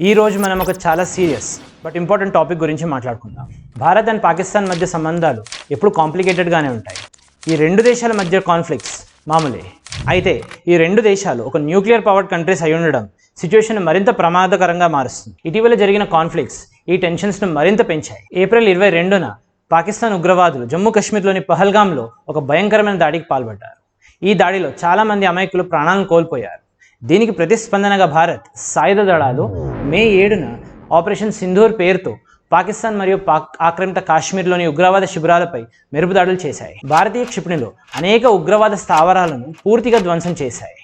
ఈ రోజు మనం ఒక చాలా సీరియస్ బట్ ఇంపార్టెంట్ టాపిక్ గురించి మాట్లాడుకుందాం. భారత్ అండ్ పాకిస్తాన్ మధ్య సంబంధాలు ఎప్పుడు కాంప్లికేటెడ్గానే ఉంటాయి. ఈ రెండు దేశాల మధ్య కాన్ఫ్లిక్ట్స్ మామూలే. అయితే ఈ రెండు దేశాలు ఒక న్యూక్లియర్ పవర్డ్ కంట్రీస్ అయి ఉండడం సిచ్యువేషన్ మరింత ప్రమాదకరంగా మారుస్తుంది. ఇటీవల జరిగిన కాన్ఫ్లిక్ట్స్ ఈ టెన్షన్స్ను మరింత పెంచాయి. ఏప్రిల్ ఇరవై రెండున పాకిస్తాన్ ఉగ్రవాదులు జమ్మూ కాశ్మీర్లోని పహల్గామ్లో ఒక భయంకరమైన దాడికి పాల్పడ్డారు. ఈ దాడిలో చాలామంది అమాయకులు ప్రాణాలను కోల్పోయారు. దీనికి ప్రతిస్పందనగా భారత్ సాయుధ దళాలు మే ఏడున ఆపరేషన్ సింధూర్ పేరుతో పాకిస్తాన్ మరియు పాక్ ఆక్రమిత కాశ్మీర్లోని ఉగ్రవాద శిబిరాలపై మెరుపుదాడులు చేశాయి. భారతీయ క్షిపణిలో అనేక ఉగ్రవాద స్థావరాలను పూర్తిగా ధ్వంసం చేశాయి.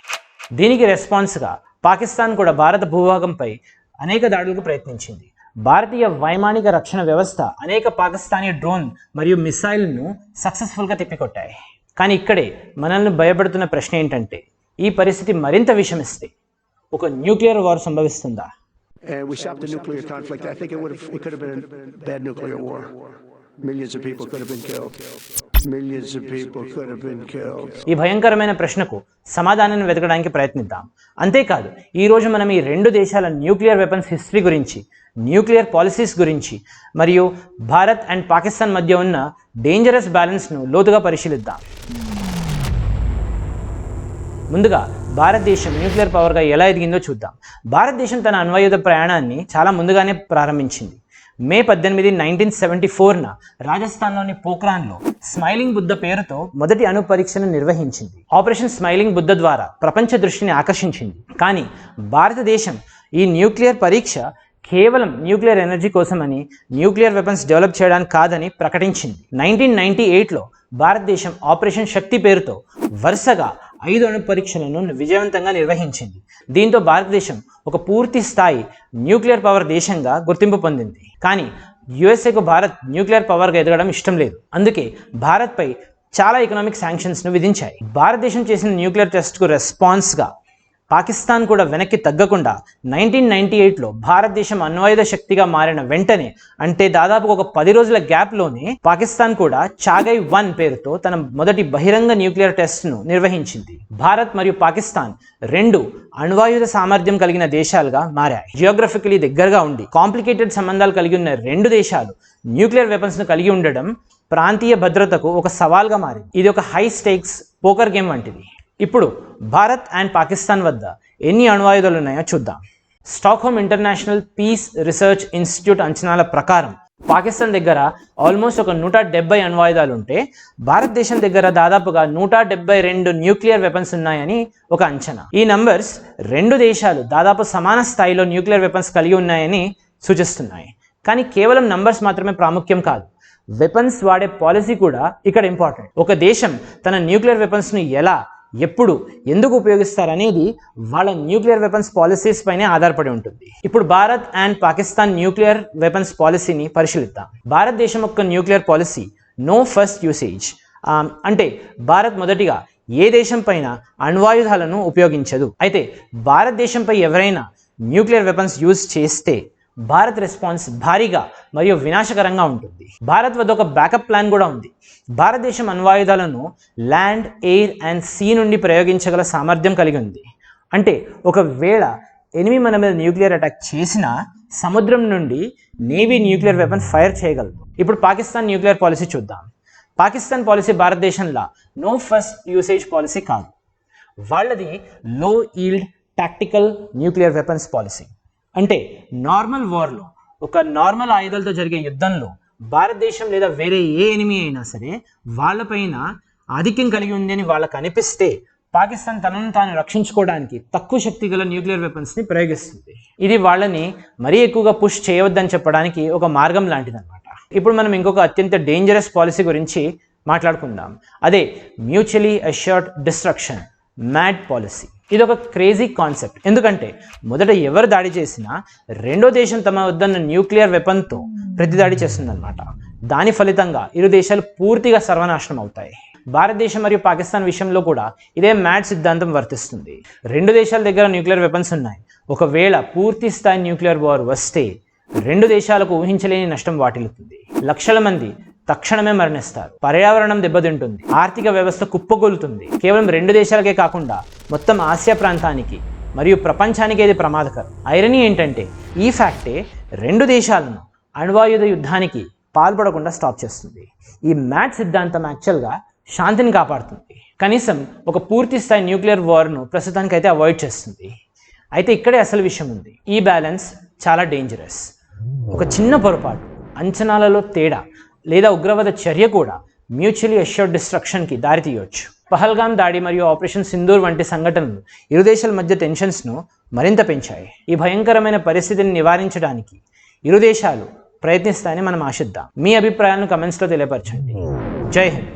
దీనికి రెస్పాన్స్గా పాకిస్తాన్ కూడా భారత భూభాగంపై అనేక దాడులకు ప్రయత్నించింది. భారతీయ వైమానిక రక్షణ వ్యవస్థ అనేక పాకిస్తానీ డ్రోన్ మరియు మిసైల్ను సక్సెస్ఫుల్గా తిప్పికొట్టాయి. కానీ ఇక్కడే మనల్ని భయపడుతున్న ప్రశ్న ఏంటంటే ఈ పరిస్థితి మరింత విషమిస్తే ఒక న్యూక్లియర్ వార్ సంభవిస్తుందా. ఈ భయంకరమైన ప్రశ్నకు సమాధానాన్ని వెతకడానికి ప్రయత్నిద్దాం అంతేకాదు ఈరోజు మనం ఈ రెండు దేశాల న్యూక్లియర్ వెపన్స్ హిస్టరీ గురించి న్యూక్లియర్ పాలసీస్ గురించి మరియు భారత్ అండ్ పాకిస్తాన్ మధ్య ఉన్న డేంజరస్ బ్యాలెన్స్ను లోతుగా పరిశీలిద్దాం ముందుగా భారతదేశం న్యూక్లియర్ పవర్గా ఎలా ఎదిగిందో చూద్దాం. భారతదేశం తన అణ్వాయుధ ప్రయాణాన్ని చాలా ముందుగానే ప్రారంభించింది. మే పద్దెనిమిది నైన్టీన్ సెవెంటీ ఫోర్న రాజస్థాన్లోని పోఖ్రాన్లో స్మైలింగ్ బుద్ధ పేరుతో మొదటి అణు పరీక్షను నిర్వహించింది. ఆపరేషన్ స్మైలింగ్ బుద్ధ ద్వారా ప్రపంచ దృష్టిని ఆకర్షించింది. కానీ భారతదేశం ఈ న్యూక్లియర్ పరీక్ష కేవలం న్యూక్లియర్ ఎనర్జీ కోసమని న్యూక్లియర్ వెపన్స్ డెవలప్ చేయడానికి కాదని ప్రకటించింది. నైన్టీన్ నైన్టీ ఎయిట్లో భారతదేశం ఆపరేషన్ శక్తి పేరుతో వరుసగా ఐదు అణు పరీక్షలను విజయవంతంగా నిర్వహించింది. దీంతో భారతదేశం ఒక పూర్తి స్థాయి న్యూక్లియర్ పవర్ దేశంగా గుర్తింపు పొందింది. కానీ యుఎస్ఏకు భారత్ న్యూక్లియర్ పవర్గా ఎదగడం ఇష్టం లేదు. అందుకే భారత్పై చాలా ఎకనామిక్ శాంక్షన్స్ను విధించాయి. భారతదేశం చేసిన న్యూక్లియర్ టెస్ట్కు రెస్పాన్స్గా పాకిస్తాన్ కూడా వెనక్కి తగ్గకుండా నైన్టీన్ నైన్టీ ఎయిట్లో భారతదేశం అణ్వాయుధ శక్తిగా మారిన వెంటనే అంటే దాదాపు ఒక పది రోజుల గ్యాప్లోనే పాకిస్తాన్ కూడా చాగై వన్ పేరుతో తన మొదటి బహిరంగ న్యూక్లియర్ టెస్ట్ను నిర్వహించింది. భారత్ మరియు పాకిస్తాన్ రెండు అణ్వాయుధ సామర్థ్యం కలిగిన దేశాలుగా మారాయి. జియోగ్రఫికలీ దగ్గరగా ఉండి కాంప్లికేటెడ్ సంబంధాలు కలిగి ఉన్న రెండు దేశాలు న్యూక్లియర్ వెపన్స్ను కలిగి ఉండడం ప్రాంతీయ భద్రతకు ఒక సవాల్గా మారింది. ఇది ఒక హై స్టేక్స్ పోకర్ గేమ్ వంటిది. ఇప్పుడు భారత్ అండ్ పాకిస్తాన్ వద్ద ఎన్ని అణ్వాయుధాలు ఉన్నాయో చూద్దాం. Stockholm international peace research institute అంచనాల ప్రకారం పాకిస్తాన్ దగ్గర ఆల్మోస్ట్ ఒక నూట డెబ్బై అణ్వాయుధాలు ఉంటే భారతదేశం దగ్గర దాదాపుగా నూట డెబ్బై రెండు న్యూక్లియర్ వెపన్స్ ఉన్నాయని ఒక అంచనా. ఈ నంబర్స్ రెండు దేశాలు దాదాపు సమాన స్థాయిలో న్యూక్లియర్ వెపన్స్ కలిగి ఉన్నాయని సూచిస్తున్నాయి. కానీ కేవలం నంబర్స్ మాత్రమే ప్రాముఖ్యం కాదు. వెపన్స్ వాడే పాలసీ కూడా ఇక్కడ ఇంపార్టెంట్ ఒక దేశం తన న్యూక్లియర్ వెపన్స్ను ఎలా ఎప్పుడు ఎందుకు ఉపయోగిస్తారనేది వాళ్ళ న్యూక్లియర్ వెపన్స్ పాలసీస్ పైనే ఆధారపడి ఉంటుంది. ఇప్పుడు Bharat and Pakistan nuclear weapons పాలసీని పరిశీలిద్దాం. భారతదేశం యొక్క nuclear policy no first usage. అంటే భారత్ మొదటిగా ఏ దేశంపైన అణ్వాయుధాలను ఉపయోగించదు. అయితే భారతదేశంపై ఎవరైనా న్యూక్లియర్ వెపన్స్ యూజ్ చేస్తే భారత్ రెస్పాన్స్ భారీగా మరియు వినాశకరంగా ఉంటుంది. భారత్ వద్ద ఒక బ్యాకప్ ప్లాన్ కూడా ఉంది. భారతదేశం అణ్వాయుధాలను ల్యాండ్ ఎయిర్ అండ్ సీ నుండి ప్రయోగించగల సామర్థ్యం కలిగి ఉంది. అంటే ఒకవేళ ఎనిమి మన మీద న్యూక్లియర్ అటాక్ చేసినా సముద్రం నుండి నేవీ న్యూక్లియర్ వెపన్ ఫైర్ చేయగలదు. ఇప్పుడు పాకిస్తాన్ న్యూక్లియర్ పాలసీ చూద్దాం. పాకిస్తాన్ పాలసీ భారతదేశంలో నో ఫస్ట్ యూసేజ్ పాలసీ కాదు. వాళ్ళది low yield tactical nuclear weapons policy అంటే నార్మల్ వార్లో ఒక నార్మల్ ఆయుధాలతో జరిగే యుద్ధంలో భారతదేశం లేదా వేరే ఏ ఎనిమి అయినా సరే వాళ్ళపైన ఆధిక్యం కలిగి ఉంది అని వాళ్ళకు అనిపిస్తే పాకిస్తాన్ తనను తాను రక్షించుకోవడానికి తక్కువ శక్తి గల న్యూక్లియర్ వెపన్స్ని ప్రయోగిస్తుంది. ఇది వాళ్ళని మరీ ఎక్కువగా పుష్ చేయవద్దని చెప్పడానికి ఒక మార్గం లాంటిదన్నమాట. ఇప్పుడు మనం ఇంకొక అత్యంత డేంజరస్ పాలసీ గురించి మాట్లాడుకుందాం. అదే mutually assured destruction MAD policy ఇది ఒక క్రేజీ కాన్సెప్ట్. ఎందుకంటే మొదట ఎవరు దాడి చేసినా రెండో దేశం తమ వద్దన్న న్యూక్లియర్ వెపన్తో ప్రతి దాడి చేస్తుందన్నమాట. దాని ఫలితంగా ఇరు దేశాలు పూర్తిగా సర్వనాశనం అవుతాయి. భారతదేశం మరియు పాకిస్తాన్ విషయంలో కూడా ఇదే మ్యాట్ సిద్ధాంతం వర్తిస్తుంది. రెండు దేశాల దగ్గర న్యూక్లియర్ వెపన్స్ ఉన్నాయి. ఒకవేళ పూర్తి స్థాయి న్యూక్లియర్ వార్ వస్తే రెండు దేశాలకు ఊహించలేని నష్టం వాటిల్లుతుంది. లక్షల మంది తక్షణమే మరణిస్తారు. పర్యావరణం దెబ్బతింటుంది. ఆర్థిక వ్యవస్థ కుప్పగొలుతుంది కేవలం రెండు దేశాలకే కాకుండా మొత్తం ఆసియా ప్రాంతానికి మరియు ప్రపంచానికి ఇది ప్రమాదకరం. ఐరనీ ఏంటంటే ఈ ఫ్యాక్టే రెండు దేశాలను అణ్వాయుధ యుద్ధానికి పాల్పడకుండా స్టాప్ చేస్తుంది. ఈ మ్యాట్ సిద్ధాంతం యాక్చువల్గా శాంతిని కాపాడుతుంది. కనీసం ఒక పూర్తి స్థాయి న్యూక్లియర్ వార్ను ప్రస్తుతానికి అయితే అవాయిడ్ చేస్తుంది. అయితే ఇక్కడే అసలు విషయం ఉంది. ఈ బ్యాలెన్స్ చాలా డేంజరస్ ఒక చిన్న పొరపాటు అంచనాలలో తేడా లేదా ఉగ్రవాద చర్య కూడా మ్యూచువలీ అష్యూర్డ్ డిస్ట్రక్షన్కి దారితీయవచ్చు పహల్గాం దాడి మరియు ఆపరేషన్ సింధూర్ వంటి సంఘటనలు ఇరు దేశాల మధ్య టెన్షన్స్ను మరింత పెంచాయి. ఈ భయంకరమైన పరిస్థితిని నివారించడానికి ఇరు దేశాలు ప్రయత్నిస్తాయని మనం ఆశిద్దాం. మీ అభిప్రాయాలను కమెంట్స్లో తెలియపరచండి. జై హింద్.